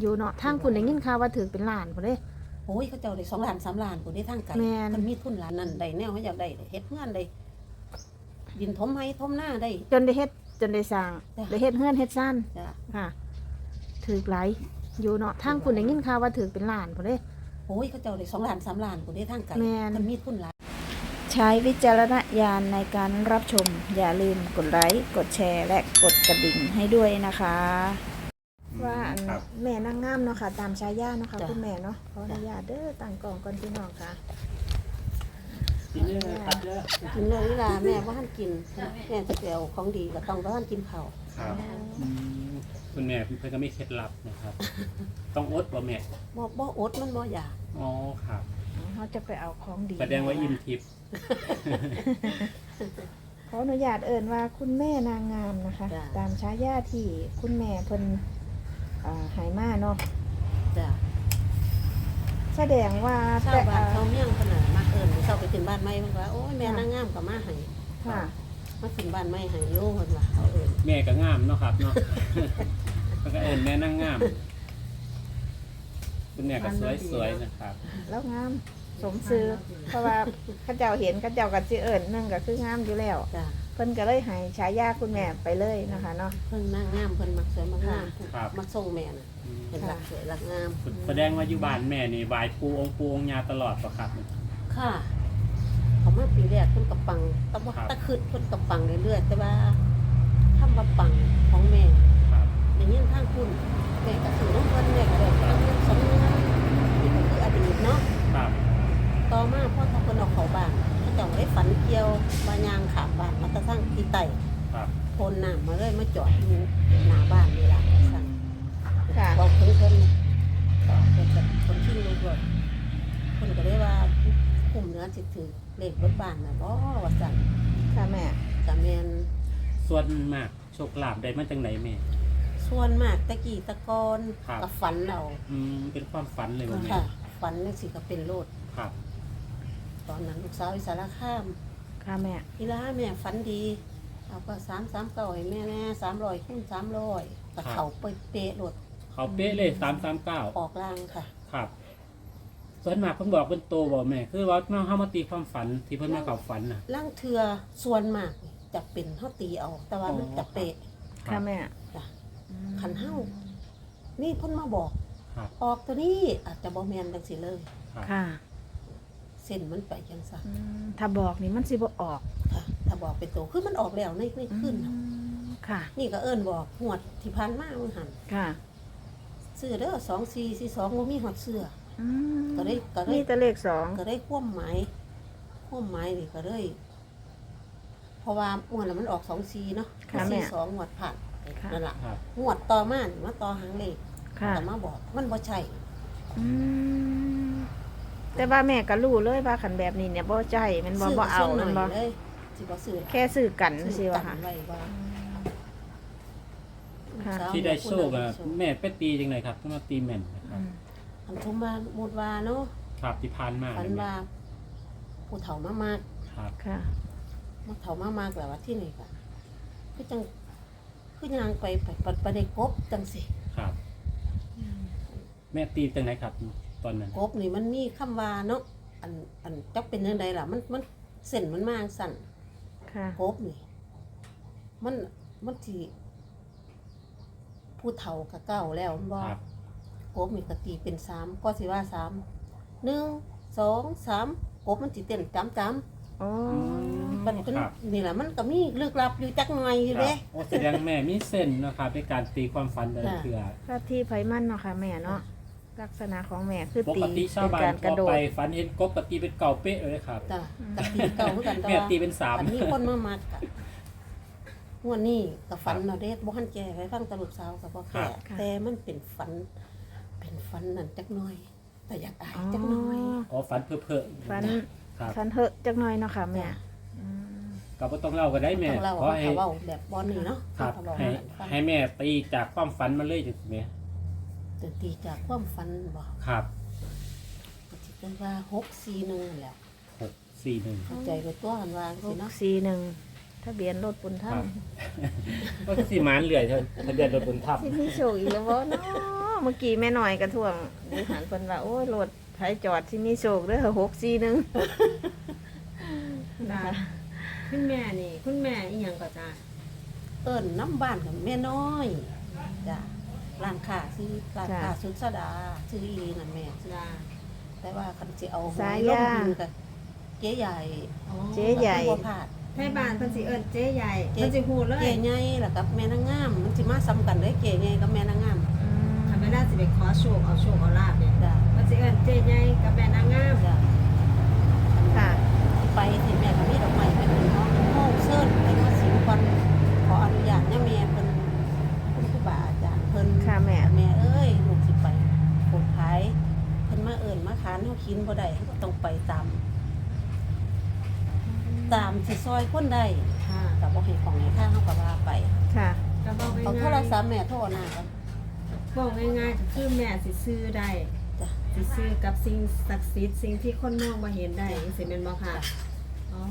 อยู่เนาะทางคุณได้ยินข่าวว่าถือเป็นล้านพุ่นเด้ โอ้ยเขาเจ้าได้สองล้านสามล้านผู้ได้ทางไกลแม่น มันมีทุนล้านนั่นได้แนวเขาอยากได้เฮ็ดงานได้ดินถมให้ถมหน้าได้ จนได้เฮ็ดจนได้สร้างจ้ะ ได้เฮ็ดเฮือนเฮ็ดซ่านจ้ะค่ะถือหลายอยู่เนาะทางคุณได้ยินข่าวว่าถือเป็นล้านพุ่นเด้ โอ้ยเขาเจ้าได้สองล้านสามล้านผู้ได้ทางไกลแม่น มันมีทุนล้าน ใช้วิจารณญาณในการรับชม อย่าลืมกดไลค์ กดแชร์ และกดกระดิ่งให้ด้วยนะคะ ว่าอันครับ แม่นางงามเนาะค่ะ ตามชายาเนาะค่ะจ้ะ คุณแม่เนาะขออนุญาตเด้อตั้งกล่องก่อนพี่น้องค่ะ กินเยอะครับเยอะกินเลยเวลาแม่ว่าท่านกินแม่จะเกี่ยวของดีก็ต้องว่าท่านกินข้าวครับอืมคุณแม่เพื่อนก็ไม่เคล็ดลับนะครับ ต้องอดป่ะแม่บ่บ่อดมันบ่อยากอ๋อครับเขาจะไปเอาของดีแสดงว่าอิ่มทิพย์ขออนุญาตเอ่นว่าคุณแม่นางงามนะคะ ตามชายาที่คุณแม่เพิ่น อ่าหายมาเนาะจ้ะแสดงว่าชาวแต่บ้านอ่าชาวเมืองขนาดมาเอิ้นเช้าไปขึ้นบ้านใหม่มันว่าโอ้ยแม่นางงามก็มาให้ค่ะมาขึ้นบ้านใหม่ให้อยู่เพิ่นว่าเขาเอิ้นแม่ก็งามเนาะครับเนาะแล้วก็เอิญแม่นั่งงามคุณแม่ก็สวยๆนะครับ แล้วงามสมซื้อเพราะว่าเข้าเจ้าเห็นเข้าเจ้าก็สิเอิญนึงก็คืองามอยู่แล้วจ้ะ เพิ่นก็เลยให้ฉายาคุณแม่ไปเลยนะคะเนาะ เพิ่นนางงามเพิ่นมักสวยมักงามครับมาส่งแม่น่ะอืมเป็นรักสวยรักงาม แสดงว่าอยู่บ้านแม่นี่ไหวายปูองค์ปูองค์ยาตลอดป่ะครับ ค่ะเขามาปีแรกเพิ่นก็ปังแตะว่าครับ ตะคืดเพิ่นก็ปังเรื่อยๆแต่ว่าคำว่าปังของแม่ ครับ ได้ยินทางคุณแม่ก็ถือน้ำเพิ่นแม่ก็ได้เอาเงินสองเงินนี่ก็คืออดีตเนาะ ครับ ต่อมาพ่อเขาเพิ่นเอาเข้าบ้านเขาเจ้าได้ฝันเกี่ยวบานยางขามบ้านมาตะทั้งที่ไต่ ครับ โพนน้ำมาเลยมาจอดอยู่หน้าบ้านนี่ล่ะสั่น ค่ะ บอกเพิ่นเพิ่นเพิ่นก็คนที่รู้ด้วยเพิ่นก็ได้ว่ากลุ่มเนื้อสิถือเลขรถ บ้านน่ะบ่ว่าสั่นค่ะแม่ก็แม่นส่วนมากโชคลาภได้มาจากไหนแม่ ส่วนมากตะกี้ตะกอนครับก็ฝันเอาอืมเป็นความฝันเลยว่าแม่ค่ะฝันจังซี่ก็เป็นโลด ครับ ตอนนั้นลูกสาวอิสารคามค่ะแม่ อีลาแม่ฝันดี เอาก็สามสามเก้าให้แม่แน่สามร้อยคูณสามร้อยก็เขาไปเป๊ะโหลดเขาเป๊ะเลยสามสามเก้าออกล่างค่ะ ครับ ส่วนมากเพิ่นบอกเป็นโตบอกแม่ คือว่าน้องเฮามาตีความฝันที่เพิ่นมาเข้าฝันน่ะ ล่างเทือส่วนมากจะเป็นเท่าตีเอา แต่ว่ามันจะเป๊ะค่ะแม่จ้ะขันเฮ้านี่เพ่นมาบอก ครับออกตัวนี้อาจจะบอแมนจังสิเลยครับค่ะเส้นมันไปจังสันอืมถ้าบอกนี่มันสิบ่ออกค่ะ ถ้าบอกเป็นตัวคือมันออกแล้วในในขึ้นน่ะอืมค่ะ นี่ก็เอิ้นบอกหวดที่พันมามึงหันค่ะเสื้อเด้อสองสี่สี่สองว่ามีหอดเสื้อ อืมก็ได้ก็ได้ มีแต่เลขสองก็ได้ควมหมายควมหมายนี่ก็ได้เพราะว่าหวดน่ะมันออกสองสี่เนาะค่ะแม่สี่สองหวดผ่านค่ะ นั่นแหละครับหวดต่อมานี่มาต่อหางเลขค่ะแต่มาบอกมันบ่ใช่อืมแต่ว่าแม่ก็รู้เลยว่าขันแบบนี้เนี่ยบ่ใจมันบ่บ่เอาซื้มันบ่หน่อยเลยสิบ่ซื้อแค่ซื้อกันสิซื้อว่ากัค่ะ นไว้ว่าค่ะสาวที่ได้โชคผู้อะนั้นได้โชแม่ไปตีจังไดครับต้องมาตีแม่นนะครับอั นทุมว่าหมดว่าเนาะครับที่ผ่านมาฝันเนี่ยแม่ว่าผู้เฒ่ามามากครับค่ะมาเฒ่ามามากแล้วว่าที่ไหนกันคือจังคือยางไปไปไปไปได้กบจังสิครับ แม่ตีจังไหนครับ ตอนนั้นกบนี่มันมีคำว่าเนาะอันอันจักเป็นยังไงล่ะมันมันเส้นมันมาสั่น ค่ะกบนี่มันมันสิผู้เฒ่ากับเก่าแล้วมันบ่ครับ กบมีกตีเป็นสามก็สิว่าสามหนึ่งสองสามกบมันติเต้นจำจโอ้ำมันเป็นครับ นี่แหละมันก็มีลึกลับอยู่จักหน่อยอยู่ครัเด้บโอ้แสดงแม่มีเส้นนะครับในการตีความฝันแต่ละค่ะเทือพระที่ไผมันเนาะค่ะแม่เนาะลักษณะของแม่คือปตีกติชาวเป็นบ้านการกทั่ระวโดไปดฝันเห็นกบปฏิเป็นเก่าเป๊ะเลยครับ จ้ะกตีเก่าเหมือนกันแต่แม่ว่าตีเป็นสาม อันนี้คนมามากกะงวดนี้กับฝันเนาะเด็ดบ่ทันแก่ไว้ฟังตลกสาวกับบ่แก่แต่มันเป็นฝันเป็น ฝันนั่นจักหน่อย แต่อยากอายอ๋อจักหน่อยอ๋อฝันเพ้อเพ้อฟันครับฟันเหอะจักหน่อยเนาะค่ะแม่จ้ะอืมก็บ่ต้องเล่าก็ได้แม่ต้องเล่าขอว่าให้ เขาเว้าแบบบ่นี่เนาะครับเขาเว้าให้ฟังให้แม่ตีจากความฝันมาเลยจังซี่แม่แต่ตีจากความฝันบ่ครับก็สิเป็นว่า641นั่นแหละหกสี่หนึ่ง เข้าใจไปตัวกันว่าหสิกเนาะสี่หนึ่งทะเบียนรถปุนคท่ารับ ก็คือสีหมานเหลื่อยเท่าทะเบียนรถบนทับที่มีโชคอีกแล้วบ่เนาะ เมื่อกี้แม่หน่อยกระท่วงดิหันเพิ่นว่าโอ้ยรถไผจอดที่มีโชคเด้อหกสี่หนึ่งนะคะคุณแม่นี่ คุณแม่อีหยังก็จ้าเอิ้นน้ำบ้านกับแม่น้อยจ้ะร้านค้าซื้อร้านค้าสุดสดาซื้ออีหลีนั่นแม่ จ้าแต่ว่าคันสิเอาหวสายลยางดินกับเจ๊ใหญ่เจ๊ใหญ่บ่พลาดให้บ้านเพิ่นสิเอิ้นเจ๊ใหญ่เจ๊เพิ่นสิฮู้เลยเจ๊ใหญ่แล้วกับแม่นางงาม มันสิมาซ้ำกันเด้เจ๊ใหญ่กับแม่นางงาม อืมถ้าไม่ได้สิไปขอโชคเอาโชคเอาลาบเนี่ยจ้ะมันสิเอิ้นเจ๊ใหญ่กับแม่นางงามจ้ะค่ะ ไปที่แม่ก็มีดอกไม้ไปเป็นห้องห้องเซิ้นไปมาสิงก่อนขออนุญาตเนี่ยแม่เพิ่นคุณครูบาอาจารย์เพิ่นค่ะแม่ แม่เอ้ยลูกสิไปปลดภัยเพิ่นมาเอิ้นมาขานเฮาคินบ่ได้เฮาก็ต้องไปตาม ตามสิซอยคนได้ค่ะก็บ่ให้ของให้ค่าเฮาก็ว่าไปค่ะ ก็บอกเอาโทรง่ายศัพท์แม่โทรหน้ากันๆ บอกง่ายๆก็คือแม่สิซื้อได้จ้ะสิซื้อกับสิ่งศักดิ์สิทธิ์สิ่งที่คนมองบ่เห็นได้จังซี่แม่นบ่ค่ะอ๋อ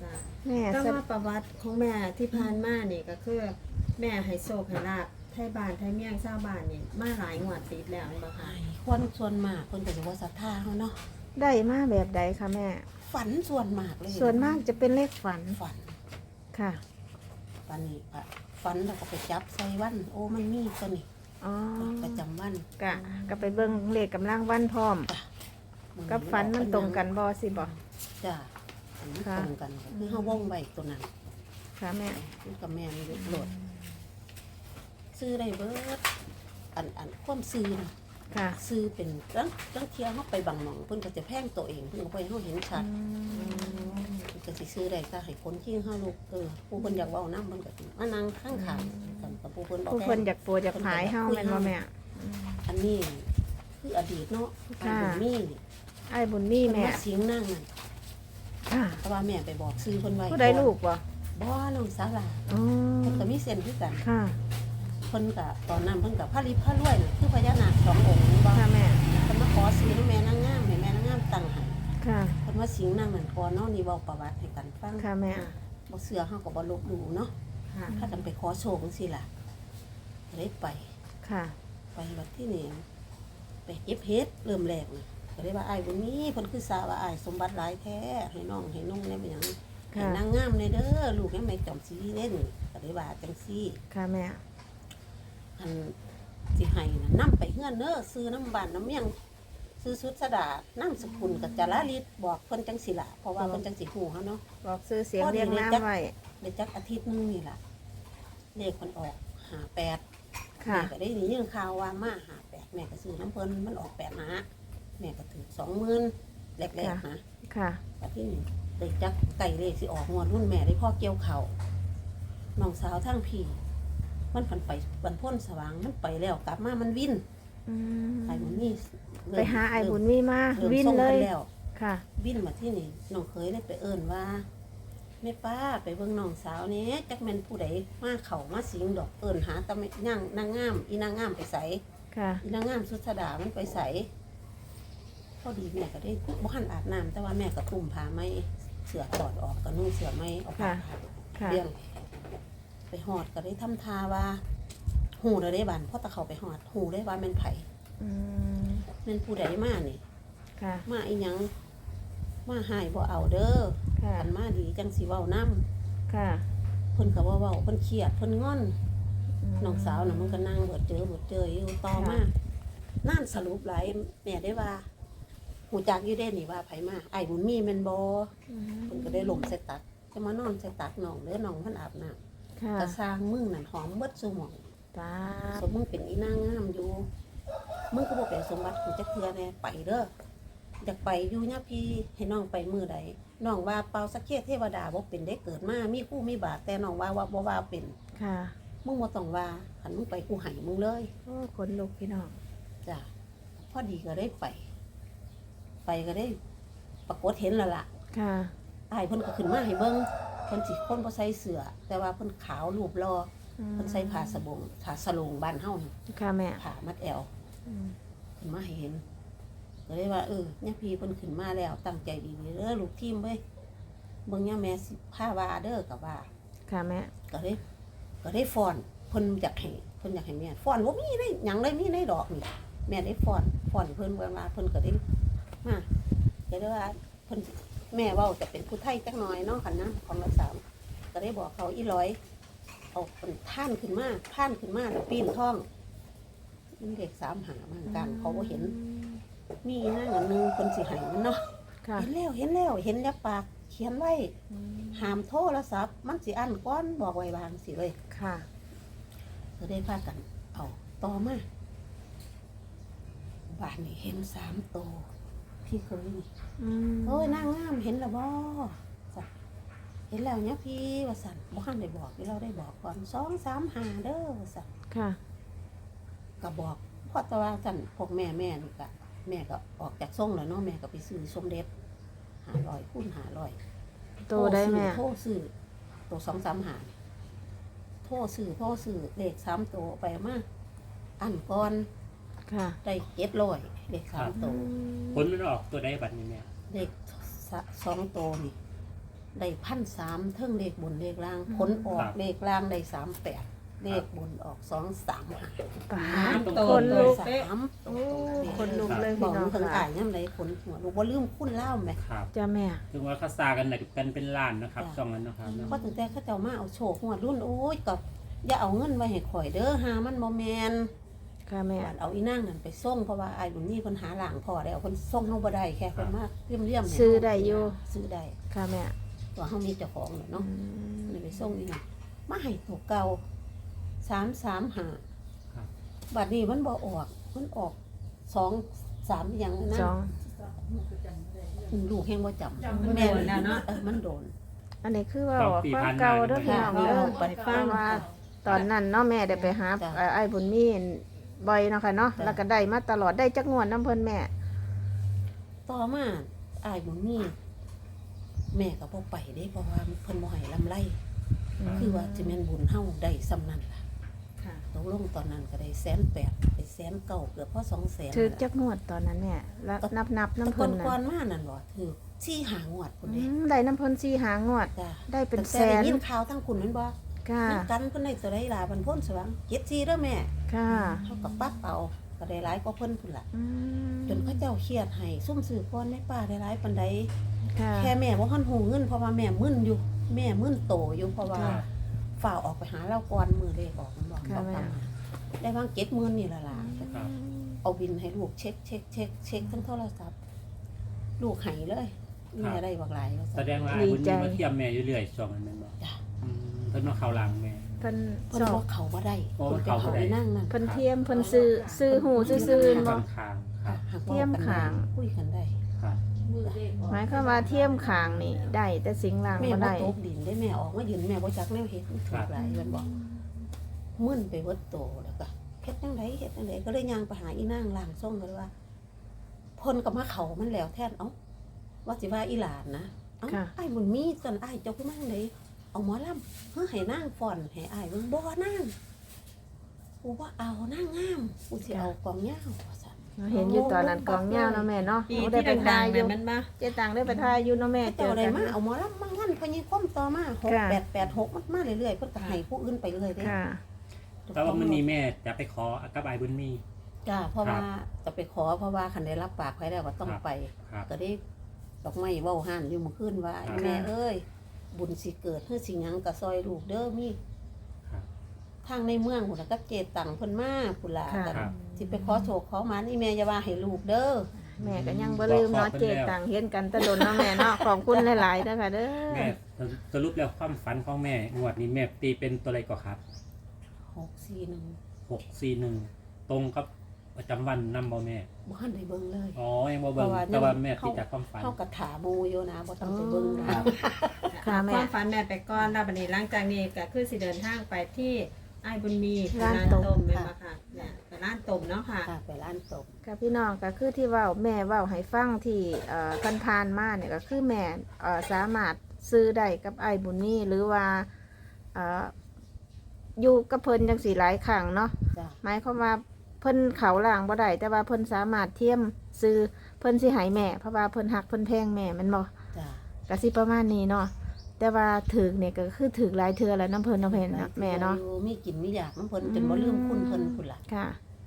จ้ะแม่แต่สะว่าประวัติของแม่ที่ผ่านมานี่ก็คือ แม่ให้โชคให้ลาบไทยบ้านไทยเมียงชาวบ้านนี่มาหลายงวดติดแล้วแม่นบ่ค่ะ คนส่วนมากเพิ่นก็สิบ่ศรัทธาเฮาเนาะได้มาแบบใดคะแม่ ฝันส่วนมากเลยส่วนมากจะเป็นเลขฝันฝันค่ะ ฝันนี่อะฝันแล้วก็ไปจับใส่วัน โอ้มันมีตัวนี้ อ๋อประจำวันกะก็ไปเบิ่งเลขกำลังวันพร้อมกับฝันมันตรงกันบ่สิบ่ จ้ะฝันมันค่ะ ตรงกันก็คือเฮาว่องไว้ตัวนั้นค่ะแม่มันก็แม่นอยู่โลดซื้อได้เบิดอันอันความซื้อนะ ค่ะซื้อเป็นตั้งตั้งเที่ยเฮาไปบางหม่องเพิ่นก็จะแพงตัวเองเพิ่นก็บ่ให้เฮาเห็นชัดมัน ก็สิซื้อได้ก็ให้คนที่เฮาลูกเออผู้เพิ่นอยากเว้านำเพิ่นก็สิมานั่งข้างขางกันกับผู้เพิ่นบอกผู้คนอยากปวดอยากหายเฮาแม่นบ่แม่อันนี้คืออดีตเนาะค่ะอันนี้ไอ้บุญมีเพิ่นแม่มาสิงนั่งนั่นค่ะเพราะว่าแม่ไปบอกซื้อเพิ่นไว้ผู้ใดลูกบ่บ่น้องสาวล่ะอ๋อเพิ่นก็มีเส้นคือกันค่ะเพิ่นก็ตอนนั้นเพิ่นก็พระริบพระรวยน่ะคือพญานาคสององค์นี่บ่ค่ะแม่เพิ่นมาขอซื้อให้แม่นางงามให้แม่นางงามตั้งให้ ค่ะ เพิ่นมาสิงนั่งนั่นก่อนเนาะนี่เว้าประวัติให้กันฟังค่ะแม่ บ่เชื่อเฮาก็บ่ลบหลู่เนาะค่ะถ้ากันไปขอโชคจังซี่ล่ะก็ได้ไป ค่ะ ไปวัดที่นี่ไปเก็บเฮ็ดเริ่มแรกนะก็ได้ว่าอ้ายบุญมีเพิ่นคือสาวว่าอ้ายสมบัติหลายแท้ให้น้องให้นุ่งได้เป็นหยังให้ค่ะนางงามในเด้อลูกยังไม่จอมสีเล่นก็ได้ว่าจังซี่ ค่ะแม่ อันสิให้น่ะนํไปเฮือนเด้อซื้อน้ำบ้านน้ำเมียง ซื้อสุดสดาน้ำสกุลกับจาราลิตบอกเพิ่นจังสิล่ะเพราะว่าเพิ่นจังสิฮู้เฮาเนาะบอกซื้อเสียงพอดีเรียงเลยจ๊ะน้ำไว้ได้จักอาทิตย์หนึงนี่ล่ะเลขเพิ่นออก58ค่ะแม่ก็ได้ยินเรื่องข่าวว่ามาหาแปดแม่ก็ซื้อน้ำเพิ่นมันออกแปดหาแม่ก็ถือสองหมื่นแรกๆนะค่ะแต่ที่นี่ได้จักไก่เลขสิออกงวดรุ่นแม่ได้พ่อเกี่ยวเขาวน้องสาวทั้งพี่มันผันไปบันพ่นสว่างมันไปแล้วกลับมามันวินอืมไอ้มันนี่ ไปหาไอ้บุญมีมาริ่มวินส่งเลกัยแล้ว ค่ะ วินมาที่นี่น้องเคยเลยไปเอิ้นว่าแม่ป้าไปเบิ่งน้องสาวนี้จักแม่นผู้ใดมาเขามาสิงดอกเอิ้นหาแตะแม่ย่างนางงาม อีนางงามไปใสค่ะ อีนางงามสุดสดามันไปใสพอดีแม่ก็ได้บ้านอาบน้ำแต่ว่าแม่ก็ตุ่มผ้าไหม่เสือถอดออกก็นุ่งเสือไหม่เออกผ้าค่ะเลี้ยงไปหอดก็ได้ทำทาว่า หูเราได้บันเพราะตะเขาไปหอด หูได้ว่าแม่นไผอืม แม่นผู้ใดมานี่ค่ะ มาอีหยังมาหายบ่เอาเด้อค่ะกันมาดีจังสิเว้านํค่ะเพิ่นก็ว่าเว้าเพิ่นเครียดเพิ่นงอนม น้องสาวน่ะมันก็นั่งเบิดเจอเบิดเจออยู่ต่อมานั่นสรุปหลายแม่ได้ว่าหูจักอยู่ได้นี่ว่าไผมาไอ้ายบุญมีแม่นบ่อืมเพิ่นก็ได้ลมใส่ตักจะมานอนใส่ตักน้องเด้อน้องเพิ่นอาบน้ำ ค่ะกระสร้างมึงนั่นหอมเบิดซุหม่องตาสมมึงเป็นอีนางงามอยู่ มึงก็บ่เป็นสมบัติกูจักเทื่อแน่ไปเด้ออยากไปอยู่เนี่ยพี่ให้น้องไปมือใดน้องว่าเปาสักเคเทวดาบ่เป็นได้เกิดมามีคู่มีบาทแต่น้องว่าว่าบ่ว่าเป็นค่ะมึงบ่ต้องว่าคันมึงไปกูให้มึงเลยโอ้คนลุกพี่น้องจ้ะพอดีก็ได้ไป ไปก็ได้ ปรากฏเห็นแล้วล่ะ ค่ะอายเพิ่นก็ขึ้นมาให้เบิ่งเพิ่นสิคนบ่ใส่เสื้อแต่ว่าเพิ่นขาวรูปรออืมเพิ่นใส่ผ้าสบงผ้าสลงบ้านเฮานี่ค่ะแม่ผ้ามัดแอวอืม ขึ้นมาให้เห็นก็เลยว่า เออเนี่ยพี่เพิ่นขึ้นมาแล้ว ตั้งใจดีๆเด้อลูกทีมเว้ยเบิ่งเนี่ยแม่สิผ้าว่าเด้อกับว่าค่ะแม่ก็ได้ก็ได้ฟ้อนเพิ่นอยากให้เพิ่นอยากให้แม่ฟ้อนบ่มีได้หยังเลยมีในดอกนี่แม่ได้ฟ้อนฟ้อนเพิ่นเวลาเพิ่นก็ได้มาก็ได้ว่าเพิ่นแม่เว้าจะเป็นผู้ไทยจักหน่อยเนาะคันนะของละสามก็ได้บอกเขาอีร้อยเอาเพิ่นท่านขึ้นมาท่านขึ้นมาแล้วปีนท้อง มันเด็กสามหามาเหมือนกัน เขาบ่เห็น มีหน้าอันหนึงเพิ่นสิให้มันเนาะ ค่ะ เห็นแล้วเห็นแล้วเห็นแล้วปาก เขียนไว้ห้ามโทรศัพท์มันสิอันก้อนบอกไว้วางสิเลย ค่ะ ก็ได้พากัน เอาต่อมาบ้านนี้เห็นสามโตวพี่เคยนี่อืมโอ้ยนางงามเห็นแล้วบ่สันเห็นแล้วเนี่ยพี่ว่าสันบ่คันได้บอกที่เราได้บอกก่อนสองสามหาเด้อว่าสันค่ะ ก็บอกเพราะแตว่าสันพวกแม่แม่นี่ก็แม่ก็ออกจากส่งแล้วเนาะแม่ก็ไปซื้อสมเด็จหาลอยคูณหาลอยโตได้แม่โทรซื้อตัวสองสามหานี่โทรซื้อโทรซื้อเลขสามตัวไปมาอันก่อนค่ะได้เจ็ดร้อยเลขสามตัวผลมันออกตัวใดบัดนี้แม่เลขสะสองตัวนี่ได้พันสามเทิงเลขบนเลขล่างผลออกเลขล่างได้สามแปด เลขบนออกสองสามหาปาสามดโตคนลุกสามโอ้คนลุกเลยบอพี่กน้องถึงค่ะอ่านยังไงผลหัวลูกว่าลืมคุ้นเล่าไหม ครับจ้าแม่ ถึงว่าเขาซากันน่ะกันเป็นล้านนะครับจ้ะ ช่องนั้นนะครับเนาะเพราะตั้งแต่เขาเจ้ามาเอาโชคหัวรุ่นโอ้ยกับอย่าเอาเงินไว้ให้ข่อยเด้อหามันบ่แมนค่ะแม่บาดเอาอีนั่งนั่นไปส่งเพราะว่าไอ้บุญนี่เพิ่นหาหลังพอแล้วเพิ่นส่งเฮาบ่ได้แค่เพิ่นมาเลี่ยมๆให้ซื้อได้อยู่ ซื้อได้ค่ะแม่ตัวเฮามีเจ้าของแล้วอืเนาะมเลยไปส่งอีนั่นมาให้ตัวเก่า 335ครับ บัดนี้มันบ่ออก มันออกสองสามอย่างนะสองอืมลูกแฮงบ่จำมันโดนแล้วเนาะเออมันโดน อันนี้คือว่าสองปีความผ่านมาเก่าเด้อพี่ค่ะน้องเว้าเด้อไปฟังว่า ตอนนั้นเนาะแม่ได้ไปหาจ้ะเอ่อไอ้บุญมีบ่อยเนาะค่ะเนาะจ้ะ แล้วก็ได้มาตลอดได้จักงวดน้ำเพิ่นแม่ ต่อมาอ้ายบุญนี่แม่ก็บ่ไปเด้เพราะว่าเพิ่นบ่ให้ลำไร คือว่าสิแม่นบุญเฮาได้ซ้ำนั่นล่ะค่ะ ตกลงตอนนั้นก็ได้แสนแปดไปแสนเก้าเกือบพอสองแสนถือจักงวดตอนนั้นแม่แล้วนับนับๆแต่น้ำคเพิ่นนก่อน่ะนมานั่นบ่ถือสี่หางวดพุ่นอืเด้มได้น้ำเพิ่นสี่หางวดจ้ะได้เป็นตั้งแสแต่ได้นยินข่าวทั้งคุณแม่นบ่ค่ะมันกันเพิ่นได้ตัวใดล่ะบันพ้นสว่าง74เด้อแม่ ค่ะเฮาก็ปักเอาก็ได้หลายกว่าเพิ่นพุ่นล่ะอืมจนเขาเจ้าเครียดให้ซุ่มซื้อก่อนแม่ป้าได้หลายปานใดค่ะแค่แม่บ่ทันหูเงินเพราะว่าแม่มึนอยู่ แม่มึนโตอยู่เพราะว่าค่ะ ฝ่ากออกไปหาเราก่อนมือเลขออกมันบอกค่ะบอกแม่ ตามมาได้บางเก็ดหมื่นนี่ละล่ะครับ เอาบินให้ลูกเช็คเช็คเช็คเช็คทั้งโทรศัพท์ลูกให้เลยมีอะไรบอกหลายว่าแสซั่น ดงว่าไอ้บุญนี่มาเทียมแม่อยู่เรื่อยช่วงนั้นแม่นบ่จ้ะ อืมเพิ่นมาเข้าหลังแม่ เพิ่นเพิ่นสอบอกกเขาบ่ได้โอ้เพิ่นไปเขาบ่เขาได้ ไปนั่งนั่นเพิ่นเทียมเพิ่นซื้อซื้อหูซื้อซื่นบ่ ข้างคางครับ หากเทียมว้กันได้ข้าง คุยกันได้ครับ หมายความว่าเทียมขางนี่ได้แต่สิงหลังแม่บ่บ่ได้ตกดินได้แม่ออกมายืนแม่บ่จักแนวเฮ็ดถูกหลายมันบอกมึนไปเบิดโตแล้วก็เฮ็ดจังไดเฮ็ดจังไดก็เลยย่างไปหาอีนางล่างทรงก็เลยว่าเพิ่นก็มาเขามันแล้วแทนเอ้าว่าสิว่าอีหลานนะเอ้าค่ะไอ้ายมันมีตอนไอ้ายเจ้าคือมั่งเลยเอาหมอลำเฮ้ให้นางฟ้อนให้อ้ายเบิ่งบ่นางกูว่าเอานางงามกูสิเอากองยาว ว่าซั่นเห็นอยู่ตอนนั้นกองยาวเนาะแม่เนาะปีหนูได้ที่ไปดัทางยๆอเนี่ยู่ยมันมาเจ๊ตังได้ไปทายอยู่เนาะแม่เขาเจเจ้าอได้กัน มาเอาหมอลำมางั้นพญิคมต่อมาหกค่ะ แปดแปดหกมันมาเรื่อยๆเพิ่นก็ให้ผู้อื่นไปเรื่อยเด้ค่ะ แต่ว่ามันนี่แม่จะไปขอกับไอ้บุญมี จ้าเพราะครับว่าจะไปขอเพราะว่าคันได้รับปากไว้แล้วว่าต้องครับ ไป ครับ ก็ได้ดอกไม้เว้าห่านอยู่เมื่อคืนว่าครับ แม่เอ้ย บุญสิเกิดเฮือสิหยังก็ซอยลูกเด้อมีครับ ทางในเมืองพุ่นน่ะก็เจตังเพิ่นมาพุ่นล่ะค่ะก็ครับสิไปขอโชคขอหมานี่แม่อย่าว่าให้ลูกเด้อ แม่ก็ยังบ่ลืมเนาะเจ๊ตังเห็นกันแตะดนเนาะแม่เนาะขอบคุณหลายๆนะคะเด้อแม่สรุปแล้วความฝันของแม่งวดนี้แม่ตีเป็นตัวอะไรก็ครับ641หกสี่หนึ่งตรงกับประจำวันนำบ่แม่บ่ทันได้เบิ่งเลย อ๋อยังบ่เบิ่งเพราะว่า แต่ว่าแม่เขาติดจากความฝันเฮาก็ถาหมู่อยู่นะบ่ต้องไปเบิ่งนะครับค่ะแม่ ความฝันแม่ไปก่อนแล้วบัดนี้หลังจากนี้ก็คือสิเดินทางไปที่ ไอ้ายบุญมีร้านร้านต้มต้มเป็นมาค่ะเนี่ยไปร้านต้มเนาะค่ะ ค่ะไปร้านตบค่ะพี่น้องก็คือที่เว้าแม่เว้าให้ฟังที่เอ่อกันพานๆมาเนี่ยก็คือแม่เอ่อสามารถซื้อได้กับไอ้ายบุญนี่หรือว่าเอ่ออยู่กับเพิ่นจังสีหลายครั้งเนาะ จ้ะหมายความว่าเพิ่นเขาล่างบ่ได้แต่ว่าเพิ่นสามารถเทียมซื้อเพิ่นสิให้แม่เพราะว่าเพิ่นหักเพิ่นแพงแม่แมันบ่จ้ะก็สิประมาณนี้เนาะ แต่ว่าถึกเนี่ยก็คือถึกหลายเทื่อแล้วน้ำเพิ่นน้ำเพิ่นเนาะแม่เนาะอยู่มีกินมีอยากน้ำเพิ่นจนบ่ลืมคุณเพิ่นพุ่นล่ะค่ะ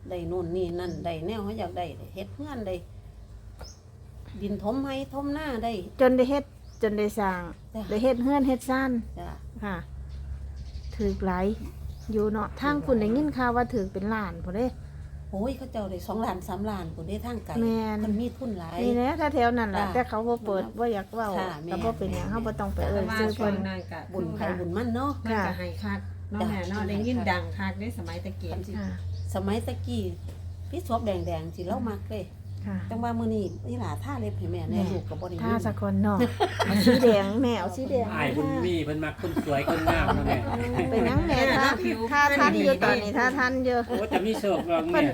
ได้นู่นนี่นั่นได้แนวเขาอยากได้ได้เฮ็ดเพื่อนได้ดินถมให้ถมหน้าได้ จนได้เฮ็ดจนได้สร้างจ้ะ ได้เฮ็ดเฮือนเฮ็ดซ่านจ้ะค่ะถึกหลายอยู่เนาะทางคุณได้ยินข่าวว่าถึกเป็นล้านพุ่นเด้โอ้ยเขาเจ้าได้2ล้าน3ล้านพุ่นได้ทางไกลแม่นเพิ่นมีทุนหลาย นี่แหละถ้าแถวนั้นล่ะจ้ะแต่เขาบ่เปิดบ่อยากเว้าค่ะแม่ก็บ่เป็นหยังเฮาบ่ต้องไปเอิ้นแต่ว่าชื่อช่วเพิ่งน นั้นก็บุญไผค่ะบุญมั่นเนาะ มันก็ให้คักเนาะจ้ะแม่เนาะได้ยินดังคักในสมัยตะเกียบ ค่ะ สมัยตะกี้พี่สวบแดงๆสิเล่ามักเลย ค่ะจังว่ามื้อนี้นี่ล่ะท่าเล็บให้แม่แน่แม่ลูกก็บ่ได้ถ้ายินสักคนเนาะเอาสีแดงแม่เอาสีแดงอ้ายบุญมีเพิ่นมักคนสวยคนงามนะแม่เป็นหยังแม่ถ้าถ้าทันอยู่ตอนนี้ถ้าทันอยู่โอ้จะมีโชคบ้างเพิ่แม่น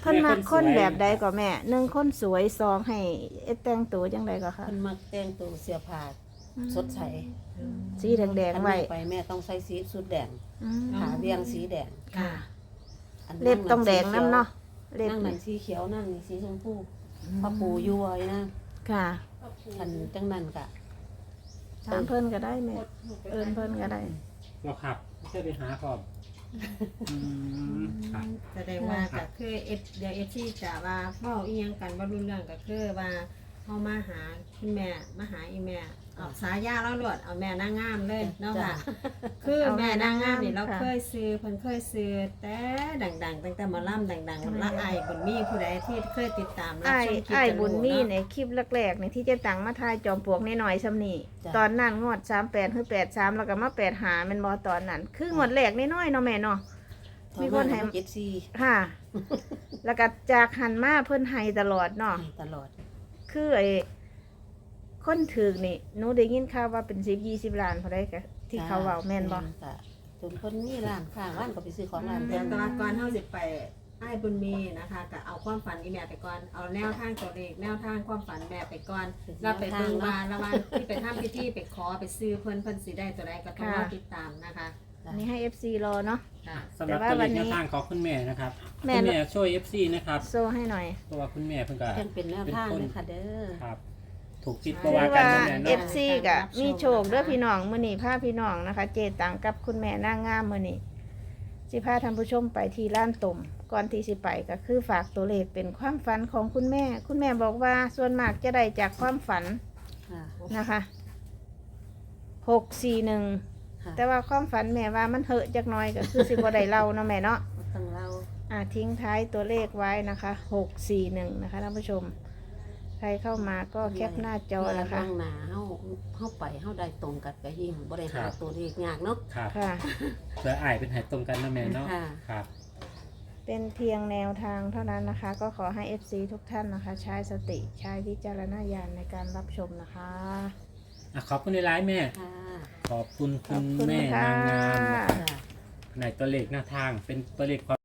เพิ่นมักคนแบบใดก็แม่หนึ่งคนสวยสองให้เอ็ดแต่งตัวจังไดก็ค่ะเพิ่นมักแต่งตัวเสื้อผ้าสดใสสีแดงคันๆไว้แม่ไปแม่ต้องใส่สีสุดแดงอืมขาเรียงสีแดงค่ะอันเล็บต้องแดงน้ำเนาะ เล็บนั่งนั่นสีเขียวนั่งนี่สีชมพูพระปูอยู่ไว้นะค่ะคันจังนั้นก็ถามเพิ่นก็ได้แม่เอิ้นเพิ่นก็ได้บ่ครับจะไปหาพร้อมอืมครับ แสดงว่าก็คือเอฟเดี๋ยวเอฟซีจะว่าเว้าอีหยังกันบ่รู้เรื่องก็คือว่าเฮามาหาคุณแม่มาหาอีแม่ เอาสายาเราลวดเอาแม่นางงามเลยเนาะค่ะ คือเอาแม่แม่นางงามนี่นางงามเราค่ะเคยซื้อเพิ่นเคยซื้อแต่ดังๆตั้งแต่หมาล่ำดังๆละไอายบนมีผู้ใดที่เคยติดตามรับไอ้ชมคลิปไอ้จะบุญรู้มีเนาะในคลิปแรกๆนี่ที่เจะตังมาทายจอมปลวกน้อยๆซ้ำนี่จ้ะ ตอนนั้นงวด38คือ83แล้วก็มา8หาแม่นบ่ตอนนั้น คืองวดแรกน้อยๆเนาะแม่เนาะ มีคนให้ เจ็ดซีค่ะ แล้วก็จากหันมาเพิ่นให้ตลอดเนาะ ตลอด คือไอ้ คนถือนี่หนูได้ยินข่าวว่าเป็นสิบยี่สิบล้านพอได้กะที่เขาเว้าแม่นบ่จ้ะจนเพิ่นมีร้านข้างร้านก็ไปซื้อของร้านเดี๋เพิ่ยวนตอนก่อนเฮาสิไปไอ้ายบุญมีนะคะก็เอาความฝันอีแม่ไปก่อน เอาแนวทางตัวเลขแนวทางความฝันแม่ไปก่อนเราไปเบิ่งมาระหว่างที่ไปทำพิธีไปขอไปซื้อเพิ่นเพิ่นสิได้ตัวใดก็ต้องรอติดตามนะคะอันนี้ให้ FC รอเนาะ ค่ะ สำหรับแต่ว่าตัววัเลนขนี้แนวทางของคุณแม่นะครับแม่ คุณแม่ช่วย FC นะครับโซให้หน่อย เพราะว่าคุณแม่เพิ่นก็เพิ่นเป็นแนวทางเลยค่ะเด้อ ครับ ถูกจิตคืประอวากันว่านะแม่เอเนาะ ฟซีกะมีโชคเด้อพี่น้องมื้อนี้พาพี่น้องนะคะ เจตังกับคุณแม่นางงามมื้อนี้สิพาท่านผู้ชมไปที่ร้านตุ่มก่อนที่สิไปก็คือฝากตัวเลขเป็นความฝันของคุณแม่ คุณแม่บอกว่าส่วนมากจะได้จากความฝันค่ะนะคะหกสี่หนึ่งค่ะแต่ว่าความฝันแม่ว่ามันเหอะจักหน้อยก็คือสิบ่ได้เล่าเนาะแม่เนาะบ่ต้องเล่าอ่าทิ้งท้ายตัวเลขไว้นะคะหกสี่หนึ่งนะคะท่านผู้ชม ใครเข้ามาก็แคปหน้าจอเมื่นะคะล่วงหน้าเฮาเฮาไปเฮาได้ตรงกันก็ยิ่งบ่ได้หาตัวเลขยากเนาะ ครับค่ะ เพื่ออ้ายเป็นใหายตรงกันนะแม่เนาะค่ะ ครับ เป็นเพียงแนวทางเท่านั้นนะคะ ก็ขอให้ FC ทุกท่านนะคะ ใช้สติใช้วิจารณญาณในการรับชมนะคะ อะขอบคุณในไลน์แม่ ค่ะ ขอบคุณขคุอบณคุณแม่ค่ะ นางงามนะครับค่ะ ในตัวเลขหน้าทางเป็นตัวเลขความ